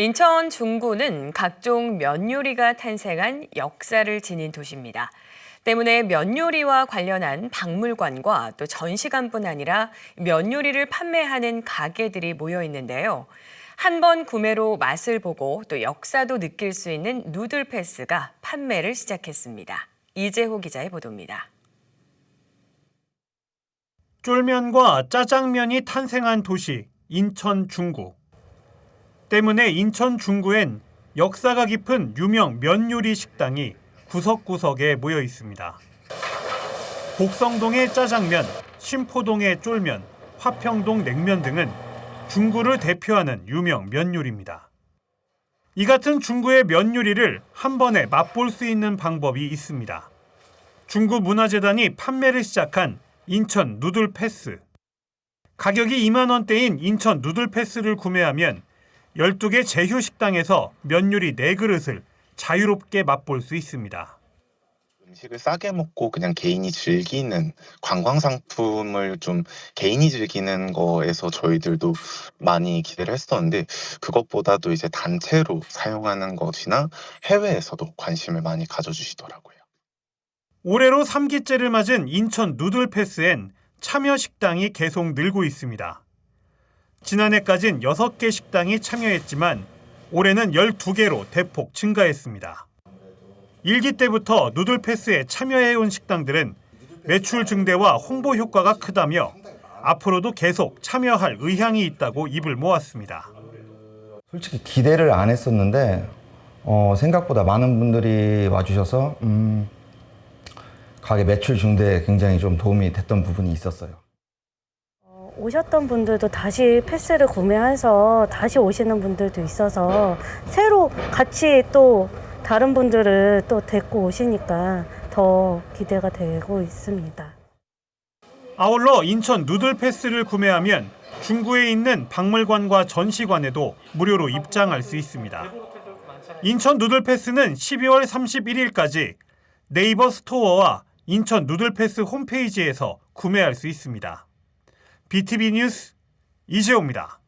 인천 중구는 각종 면 요리가 탄생한 역사를 지닌 도시입니다. 때문에 면 요리와 관련한 박물관과 또 전시관뿐 아니라 면 요리를 판매하는 가게들이 모여 있는데요. 한 번 구매로 맛을 보고 또 역사도 느낄 수 있는 누들 패스가 판매를 시작했습니다. 이재호 기자의 보도입니다. 쫄면과 짜장면이 탄생한 도시 인천 중구. 때문에 인천 중구엔 역사가 깊은 유명 면 요리 식당이 구석구석에 모여 있습니다. 복성동의 짜장면, 신포동의 쫄면, 화평동 냉면 등은 중구를 대표하는 유명 면 요리입니다. 이 같은 중구의 면 요리를 한 번에 맛볼 수 있는 방법이 있습니다. 중구 문화재단이 판매를 시작한 인천 누들 패스. 가격이 2만 원대인 인천 누들 패스를 구매하면 12개 제휴 식당에서 면 요리 4그릇을 자유롭게 맛볼 수 있습니다. 음식을 싸게 먹고 그냥 개인이 즐기는 관광 상품을 좀 개인이 즐기는 거에서 저희들도 많이 기대를 했었는데 그것보다도 이제 단체로 사용하는 것이나 해외에서도 관심을 많이 가져주시더라고요. 올해로 3기째를 맞은 인천 누들 패스엔 참여 식당이 계속 늘고 있습니다. 지난해까진 6개 식당이 참여했지만 올해는 12개로 대폭 증가했습니다. 1기 때부터 누들 패스에 참여해온 식당들은 매출 증대와 홍보 효과가 크다며 앞으로도 계속 참여할 의향이 있다고 입을 모았습니다. 솔직히 기대를 안 했었는데 어, 생각보다 많은 분들이 와주셔서 음, 가게 매출 증대에 굉장히 좀 도움이 됐던 부분이 있었어요. 오셨던 분들도 다시 패스를 구매해서 다시 오시는 분들도 있어서 새로 같이 또 다른 분들을 또 데리고 오시니까 더 기대가 되고 있습니다. 아울러 인천 누들 패스를 구매하면 중구에 있는 박물관과 전시관에도 무료로 입장할 수 있습니다. 인천 누들 패스는 12월 31일까지 네이버 스토어와 인천 누들 패스 홈페이지에서 구매할 수 있습니다. BTV 뉴스 이재호입니다.